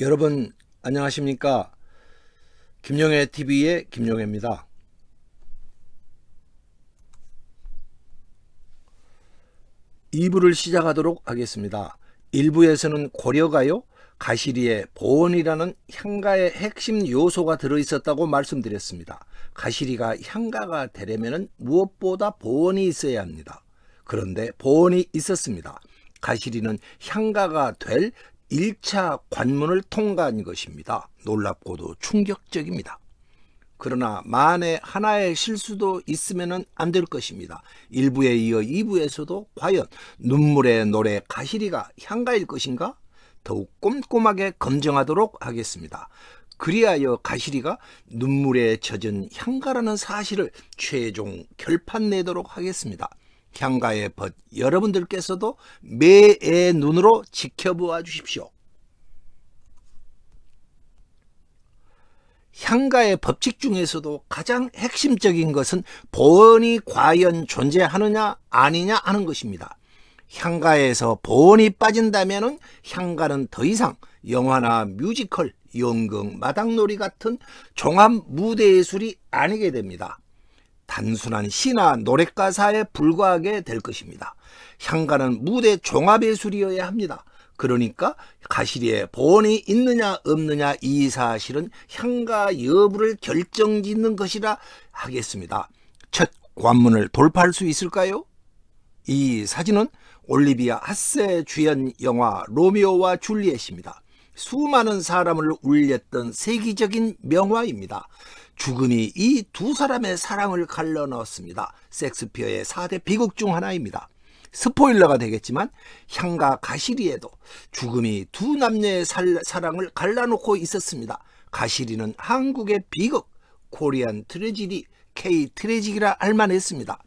여러분 안녕하십니까? 김용혜 TV의 김용혜입니다. 이부를 시작하도록 하겠습니다. 1부에서는 고려가요 가시리에 보온이라는 향가의 핵심 요소가 들어있었다고 말씀드렸습니다. 가시리가 향가가 되려면 무엇보다 보온이 있어야 합니다. 그런데 보온이 있었습니다. 가시리는 향가가 될 1차 관문을 통과한 것입니다. 놀랍고도 충격적입니다. 그러나 만에 하나의 실수도 있으면 안 될 것입니다. 1부에 이어 2부에서도 과연 눈물의 노래 가시리가 향가일 것인가? 더욱 꼼꼼하게 검증하도록 하겠습니다. 그리하여 가시리가 눈물에 젖은 향가라는 사실을 최종 결판 내도록 하겠습니다. 향가의 벗 여러분들께서도 매의 눈으로 지켜보아 주십시오. 향가의 법칙 중에서도 가장 핵심적인 것은 보온이 과연 존재하느냐 아니냐 하는 것입니다. 향가에서 보온이 빠진다면 향가는 더 이상 영화나 뮤지컬, 연극, 마당놀이 같은 종합 무대 예술이 아니게 됩니다. 단순한 시나 노랫가사에 불과하게 될 것입니다. 향가는 무대 종합예술이어야 합니다. 그러니까 가시리에 보온이 있느냐 없느냐 이 사실은 향가 여부를 결정짓는 것이라 하겠습니다. 첫 관문을 돌파할 수 있을까요? 이 사진은 올리비아 하세 주연 영화 로미오와 줄리엣입니다. 수많은 사람을 울렸던 세계적인 명화입니다. 죽음이 이 두 사람의 사랑을 갈라넣었습니다. 섹스피어의 4대 비극 중 하나입니다. 스포일러가 되겠지만 향가 가시리에도 죽음이 두 남녀의 살, 사랑을 갈라놓고 있었습니다. 가시리는 한국의 비극, 코리안 트레지디, K 트레지디라 알만했습니다.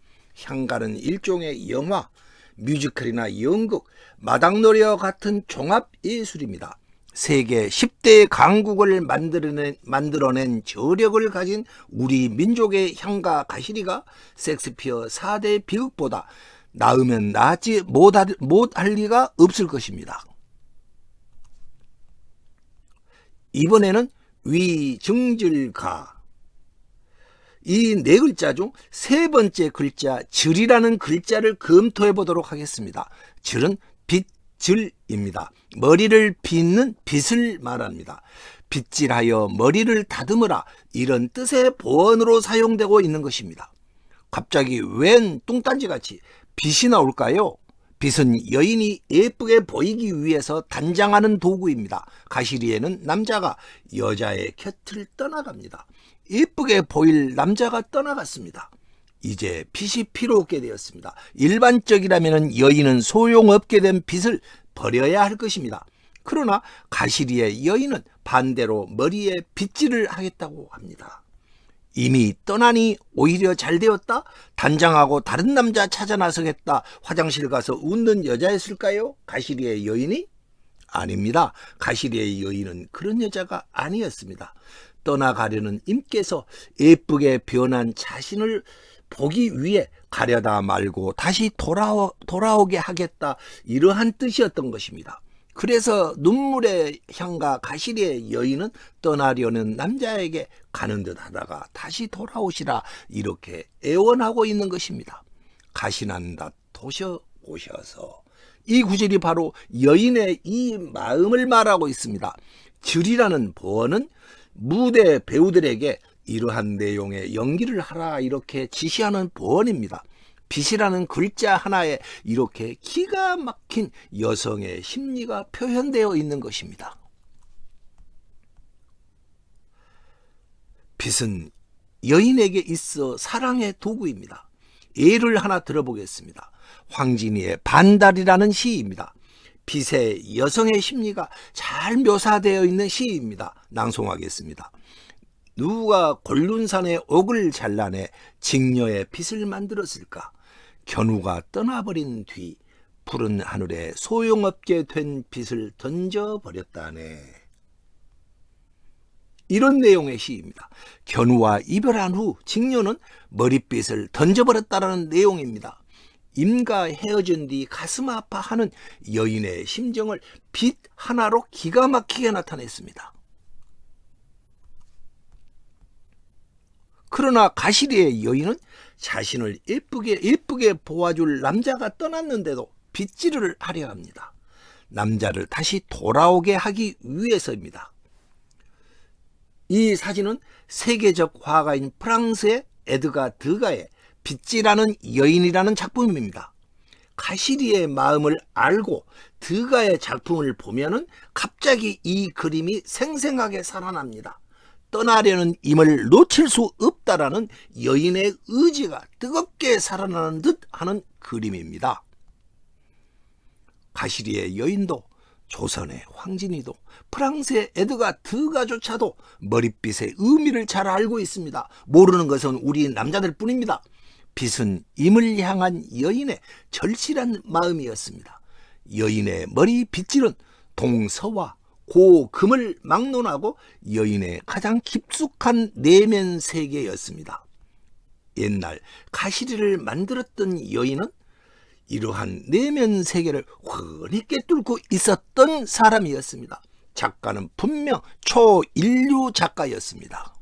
향가는 일종의 영화, 뮤지컬이나 연극, 마당놀이와 같은 종합 예술입니다. 세계 10대 강국을 만들어낸, 만들어낸 저력을 가진 우리 민족의 향가 가시리가 섹스피어 4대 비극보다 나으면 낫지 못할, 못할 리가 없을 것입니다. 이번에는 위증질가 이 네 글자 중 세 번째 글자 질이라는 글자를 검토해 보도록 하겠습니다. 질은 빗 질입니다. 머리를 빗는 빗을 말합니다. 빗질하여 머리를 다듬으라 이런 뜻의 보언으로 사용되고 있는 것입니다. 갑자기 웬 뚱딴지 같이 빛이 나올까요? 빛은 여인이 예쁘게 보이기 위해서 단장하는 도구입니다. 가시리에는 남자가 여자의 곁을 떠나갑니다. 예쁘게 보일 남자가 떠나갔습니다. 이제 빛이 필요 없게 되었습니다. 일반적이라면 여인은 소용없게 된 빛을 버려야 할 것입니다. 그러나 가시리의 여인은 반대로 머리에 빗질을 하겠다고 합니다. 이미 떠나니 오히려 잘 되었다? 단장하고 다른 남자 찾아 나서겠다. 화장실 가서 웃는 여자였을까요? 가시리의 여인이? 아닙니다. 가시리의 여인은 그런 여자가 아니었습니다. 떠나가려는 임께서 예쁘게 변한 자신을 보기 위해 가려다 말고 다시 돌아오, 돌아오게 하겠다. 이러한 뜻이었던 것입니다. 그래서 눈물의 향과 가시리의 여인은 떠나려는 남자에게 가는 듯 하다가 다시 돌아오시라 이렇게 애원하고 있는 것입니다. 가시난다 도셔 오셔서 이 구절이 바로 여인의 이 마음을 말하고 있습니다. 질이라는 보어는 무대 배우들에게 이러한 내용의 연기를 하라 이렇게 지시하는 보언입니다. 빛이라는 글자 하나에 이렇게 기가 막힌 여성의 심리가 표현되어 있는 것입니다. 빛은 여인에게 있어 사랑의 도구입니다. 예를 하나 들어보겠습니다. 황진이의 반달이라는 시입니다. 빛의 여성의 심리가 잘 묘사되어 있는 시입니다. 낭송하겠습니다. 누가 골륜산의 옥을 잘라내 직녀의 빛을 만들었을까? 견우가 떠나버린 뒤 푸른 하늘에 소용없게 된 빛을 던져버렸다네. 이런 내용의 시입니다. 견우와 이별한 후 직녀는 머릿빛을 던져버렸다는 내용입니다. 임과 헤어진 뒤 가슴 아파하는 여인의 심정을 빛 하나로 기가 막히게 나타냈습니다. 그러나 가시리의 여인은 자신을 예쁘게 예쁘게 보아줄 남자가 떠났는데도 빗질을 하려 합니다. 남자를 다시 돌아오게 하기 위해서입니다. 이 사진은 세계적 화가인 프랑스의 에드가 드가의 빗질하는 여인이라는 작품입니다. 가시리의 마음을 알고 드가의 작품을 보면은 갑자기 이 그림이 생생하게 살아납니다. 떠나려는 임을 놓칠 수 없다라는 여인의 의지가 뜨겁게 살아나는 듯 하는 그림입니다. 가시리의 여인도 조선의 황진이도 프랑스의 에드가 드가조차도 머릿빛의 의미를 잘 알고 있습니다. 모르는 것은 우리 남자들 뿐입니다. 빛은 임을 향한 여인의 절실한 마음이었습니다. 여인의 머리 빗질은 동서와 고 금을 막론하고 여인의 가장 깊숙한 내면 세계였습니다. 옛날 가시리를 만들었던 여인은 이러한 내면 세계를 훤히 꿰뚫고 있었던 사람이었습니다. 작가는 분명 초인류 작가였습니다.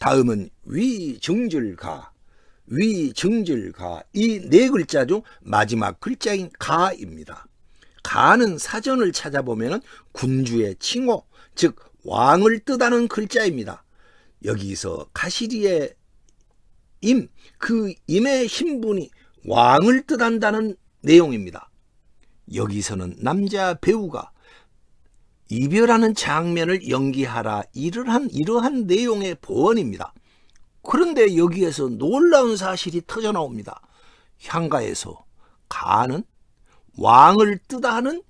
다음은 위증질가, 위증질가 이 네 글자 중 마지막 글자인 가입니다. 가는 사전을 찾아보면 군주의 칭호, 즉 왕을 뜻하는 글자입니다. 여기서 가시리의 임, 그 임의 신분이 왕을 뜻한다는 내용입니다. 여기서는 남자 배우가 이별하는 장면을 연기하라 이러한 이러한 내용의 보언입니다. 그런데 여기에서 놀라운 사실이 터져 나옵니다. 향가에서 가는 왕을 뜻하는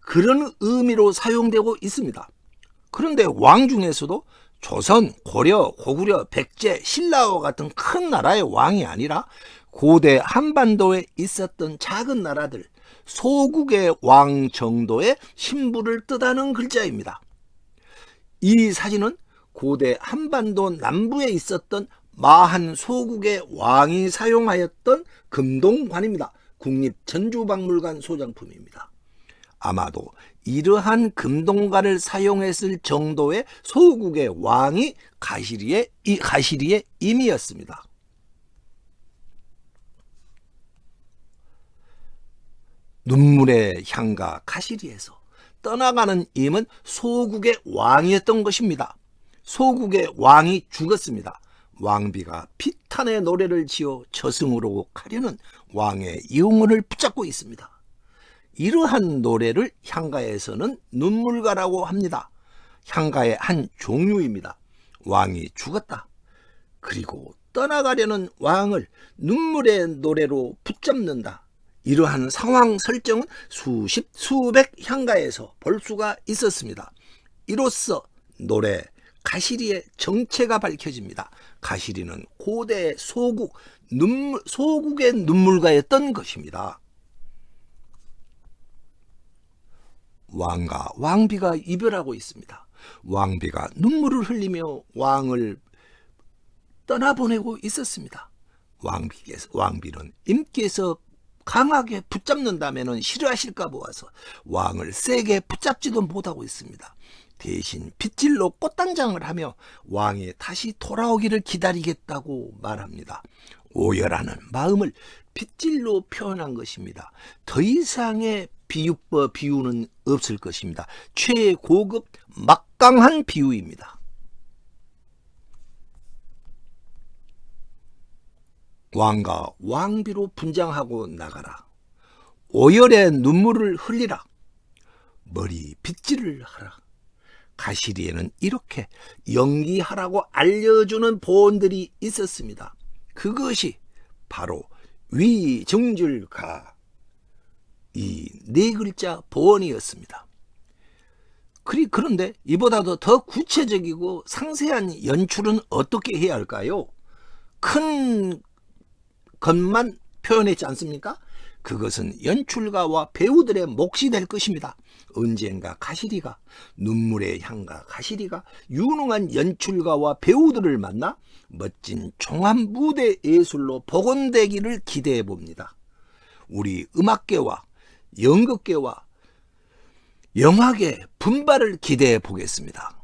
그런 의미로 사용되고 있습니다. 그런데 왕 중에서도 조선, 고려, 고구려, 백제, 신라와 같은 큰 나라의 왕이 아니라 고대 한반도에 있었던 작은 나라들, 소국의 왕 정도의 신부를 뜻하는 글자입니다. 이 사진은 고대 한반도 남부에 있었던 마한 소국의 왕이 사용하였던 금동관입니다. 국립전주박물관 소장품입니다. 아마도 이러한 금동관을 사용했을 정도의 소국의 왕이 가시리의 이 가시리의 임이었습니다. 눈물의 향가 가시리에서 떠나가는 임은 소국의 왕이었던 것입니다. 소국의 왕이 죽었습니다. 왕비가 피탄의 노래를 지어 저승으로 가려는 왕의 영혼을 붙잡고 있습니다. 이러한 노래를 향가에서는 눈물가라고 합니다. 향가의 한 종류입니다. 왕이 죽었다. 그리고 떠나가려는 왕을 눈물의 노래로 붙잡는다. 이러한 상황 설정은 수십, 수백 향가에서 볼 수가 있었습니다. 이로써 노래 가시리의 정체가 밝혀집니다. 가시리는 고대 소국, 눈물, 소국의 눈물가였던 것입니다. 왕과 왕비가 이별하고 있습니다. 왕비가 눈물을 흘리며 왕을 떠나보내고 있었습니다. 왕비께서, 왕비는 임께서 강하게 붙잡는다면 싫어하실까 보아서 왕을 세게 붙잡지도 못하고 있습니다. 대신 빗질로 꽃단장을 하며 왕이 다시 돌아오기를 기다리겠다고 말합니다. 오열하는 마음을 빗질로 표현한 것입니다. 더 이상의 비유법 비유는 없을 것입니다. 최고급 막강한 비유입니다. 왕과 왕비로 분장하고 나가라. 오열의 눈물을 흘리라. 머리 빗질을 하라. 가시리에는 이렇게 연기하라고 알려주는 보온들이 있었습니다. 그것이 바로 위정줄가 이 네 글자 보원이었습니다. 그리 그런데 이보다도 더 구체적이고 상세한 연출은 어떻게 해야 할까요? 큰 것만 표현했지 않습니까? 그것은 연출가와 배우들의 몫이 될 것입니다. 언젠가 가시리가 눈물의 향가 가시리가 유능한 연출가와 배우들을 만나 멋진 종합 무대 예술로 복원되기를 기대해 봅니다. 우리 음악계와 연극계와 영화계 분발을 기대해 보겠습니다.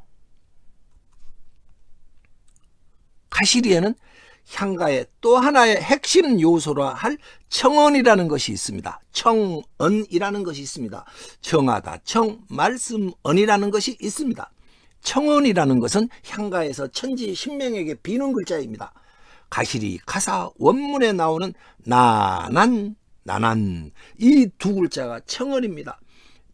가시리에는 향가의 또 하나의 핵심 요소라 할 청언이라는 것이 있습니다. 청언이라는 것이 있습니다. 청하다, 청, 말씀, 언이라는 것이 있습니다. 청언이라는 것은 향가에서 천지 신명에게 비는 글자입니다. 가시리 가사 원문에 나오는 나난, 나난 이 두 글자가 청언입니다.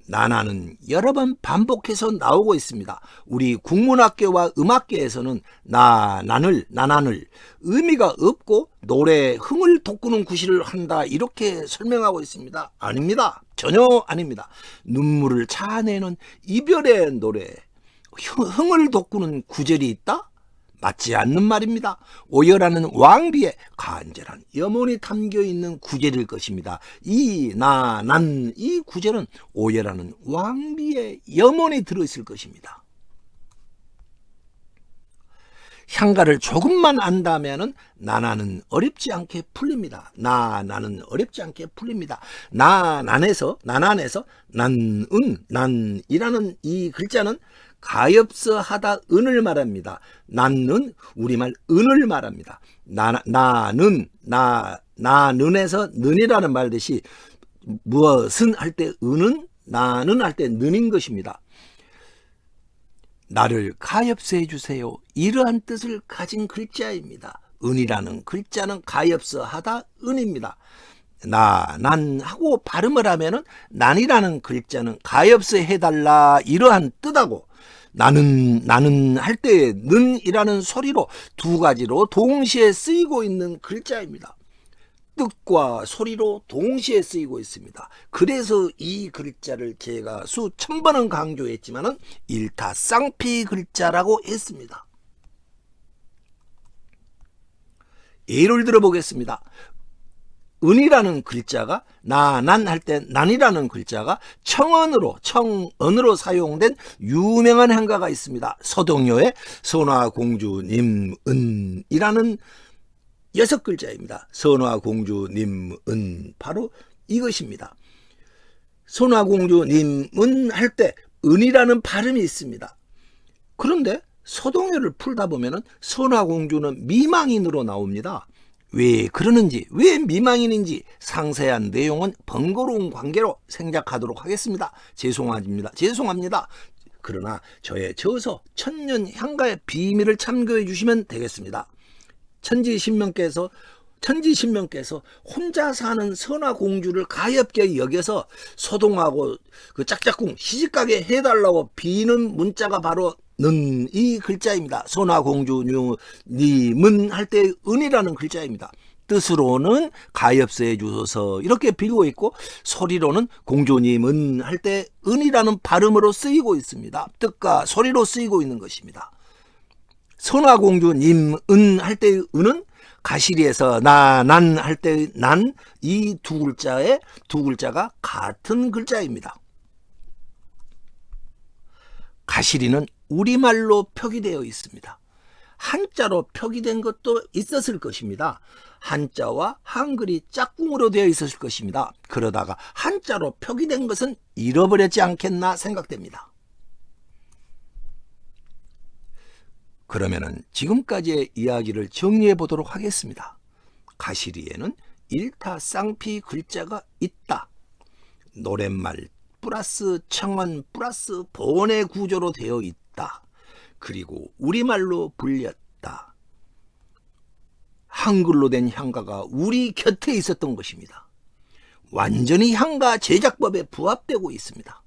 나나는 여러 번 반복해서 나오고 있습니다. 우리 국문학계와 음악계에서는 나난을 나난을 의미가 없고 노래 흥을 돋구는 구실을 한다 이렇게 설명하고 있습니다. 아닙니다. 전혀 아닙니다. 눈물을 차내는 이별의 노래 흥을 돋구는 구절이 있다? 맞지 않는 말입니다. 오열하는 왕비의 간절한 염원이 담겨 있는 구절일 것입니다. 이, 나, 난, 이 구절은 오열하는 왕비의 염원이 들어있을 것입니다. 향가를 조금만 안다면은 나나는 어렵지 않게 풀립니다. 나 나는 어렵지 않게 풀립니다. 나 난에서 나난에서 난은 난이라는 이 글자는 가엾어 하다 은을 말합니다. 난은 우리말 은을 말합니다. 나, 나는 나 나는에서 는이라는 말듯이 무엇은 할 때 은은 나는 할 때 는인 것입니다. 나를 가엾어 해 주세요. 이러한 뜻을 가진 글자입니다. 은이라는 글자는 가엾어 하다 은입니다. 나, 난 하고 발음을 하면은 난이라는 글자는 가엾어 해달라 이러한 뜻하고 나는 나는 할 때 는이라는 소리로 두 가지로 동시에 쓰이고 있는 글자입니다. 뜻과 소리로 동시에 쓰이고 있습니다. 그래서 이 글자를 제가 수천 번은 강조했지만은 일타 쌍피 글자라고 했습니다. 예를 들어 보겠습니다. 은이라는 글자가 나, 난 할 때 난이라는 글자가 청언으로 청언으로 사용된 유명한 행가가 있습니다. 서동요의 선화공주님 은이라는 여섯 글자입니다. 선화공주님 은 바로 이것입니다. 선화공주님은 할 때 은이라는 발음이 있습니다. 그런데 서동요를 풀다 보면은 선화공주는 미망인으로 나옵니다. 왜 그러는지, 왜 미망인인지 상세한 내용은 번거로운 관계로 생략하도록 하겠습니다. 죄송합니다. 죄송합니다. 그러나 저의 저서 천년 향가의 비밀을 참고해 주시면 되겠습니다. 천지신명께서 천지신명께서 혼자 사는 선화공주를 가엾게 여겨서 소동하고 그 짝짝꿍 시집가게 해달라고 비는 문자가 바로 는 이 글자입니다. 선화공주님은 할 때 은이라는 글자입니다. 뜻으로는 가엾어해 주소서 이렇게 빌고 있고 소리로는 공주님은 할 때 은이라는 발음으로 쓰이고 있습니다. 뜻과 소리로 쓰이고 있는 것입니다. 선화공주님은 할때 은은 가시리에서 나, 난 할 때 난 이 두 글자의 두 글자가 같은 글자입니다. 가시리는 우리말로 표기되어 있습니다. 한자로 표기된 것도 있었을 것입니다. 한자와 한글이 짝꿍으로 되어 있었을 것입니다. 그러다가 한자로 표기된 것은 잃어버렸지 않겠나 생각됩니다. 그러면은 지금까지의 이야기를 정리해 보도록 하겠습니다. 가시리에는 일타 쌍피 글자가 있다. 노랫말 플러스 청원 플러스 본의 구조로 되어 있다. 그리고 우리말로 불렸다. 한글로 된 향가가 우리 곁에 있었던 것입니다. 완전히 향가 제작법에 부합되고 있습니다.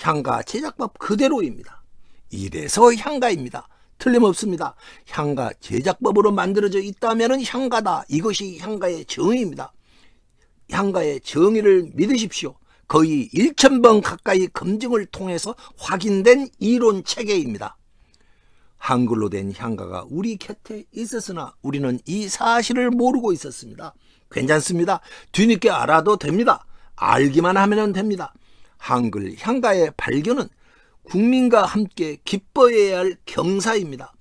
향가 제작법 그대로입니다. 이래서 향가입니다. 틀림없습니다. 향가 제작법으로 만들어져 있다면 향가다. 이것이 향가의 정의입니다. 향가의 정의를 믿으십시오. 거의 1천번 가까이 검증을 통해서 확인된 이론 체계입니다. 한글로 된 향가가 우리 곁에 있었으나 우리는 이 사실을 모르고 있었습니다. 괜찮습니다. 뒤늦게 알아도 됩니다. 알기만 하면 됩니다. 한글 향가의 발견은 국민과 함께 기뻐해야 할 경사입니다.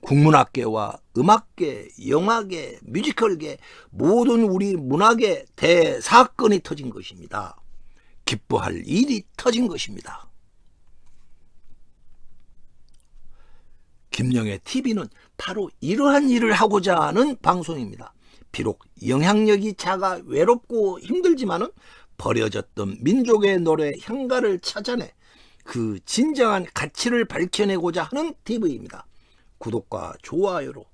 국문학계와 음악계, 영화계, 뮤지컬계 모든 우리 문학의 대사건이 터진 것입니다. 기뻐할 일이 터진 것입니다. 김영애 TV는 바로 이러한 일을 하고자 하는 방송입니다. 비록 영향력이 작아 외롭고 힘들지만은 버려졌던 민족의 노래 향가를 찾아내 그 진정한 가치를 밝혀내고자 하는 TV입니다. 구독과 좋아요로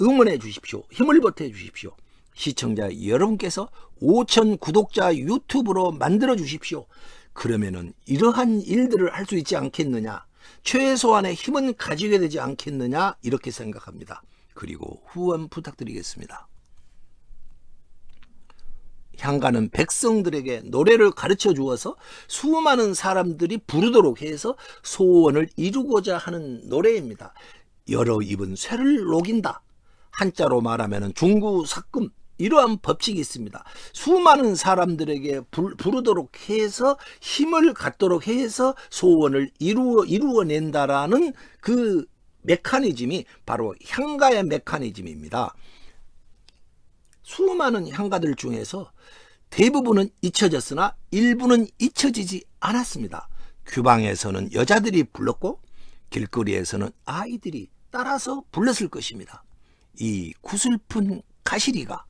응원해 주십시오. 힘을 보태 주십시오. 시청자 여러분께서 5천 구독자 유튜브로 만들어 주십시오. 그러면은 이러한 일들을 할 수 있지 않겠느냐? 최소한의 힘은 가지게 되지 않겠느냐? 이렇게 생각합니다. 그리고 후원 부탁드리겠습니다. 향가는 백성들에게 노래를 가르쳐 주어서 수많은 사람들이 부르도록 해서 소원을 이루고자 하는 노래입니다. 여러 입은 쇠를 녹인다. 한자로 말하면 중구삭금 이러한 법칙이 있습니다. 수많은 사람들에게 불, 부르도록 해서 힘을 갖도록 해서 소원을 이루어 이루어낸다라는 그 메커니즘이 바로 향가의 메커니즘입니다. 수많은 향가들 중에서 대부분은 잊혀졌으나 일부는 잊혀지지 않았습니다. 규방에서는 여자들이 불렀고 길거리에서는 아이들이 따라서 불렀을 것입니다. 이 구슬픈 가시리가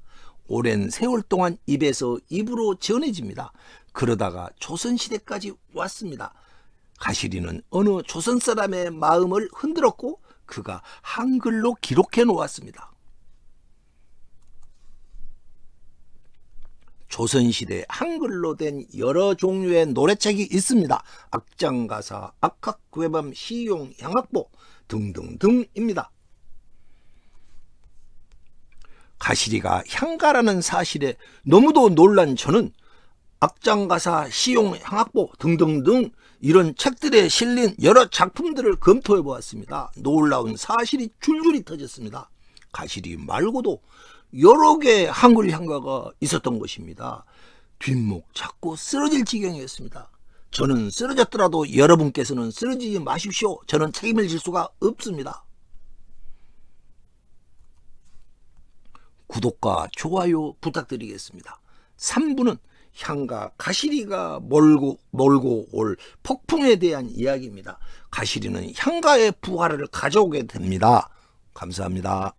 오랜 세월 동안 입에서 입으로 전해집니다. 그러다가 조선시대까지 왔습니다. 가시리는 어느 조선 사람의 마음을 흔들었고 그가 한글로 기록해 놓았습니다. 조선시대 한글로 된 여러 종류의 노래책이 있습니다. 악장가사, 악학괴밤, 시용, 양악보 등등등입니다. 가시리가 향가라는 사실에 너무도 놀란 저는 악장가사, 시용, 향악보 등등등 이런 책들에 실린 여러 작품들을 검토해 보았습니다. 놀라운 사실이 줄줄이 터졌습니다. 가시리 말고도 여러 개의 한글 향가가 있었던 것입니다. 뒷목 잡고 쓰러질 지경이었습니다. 저는 쓰러졌더라도 여러분께서는 쓰러지지 마십시오. 저는 책임을 질 수가 없습니다. 구독과 좋아요 부탁드리겠습니다. 3부는 향가 가시리가 몰고, 몰고 올 폭풍에 대한 이야기입니다. 가시리는 향가의 부활을 가져오게 됩니다. 감사합니다.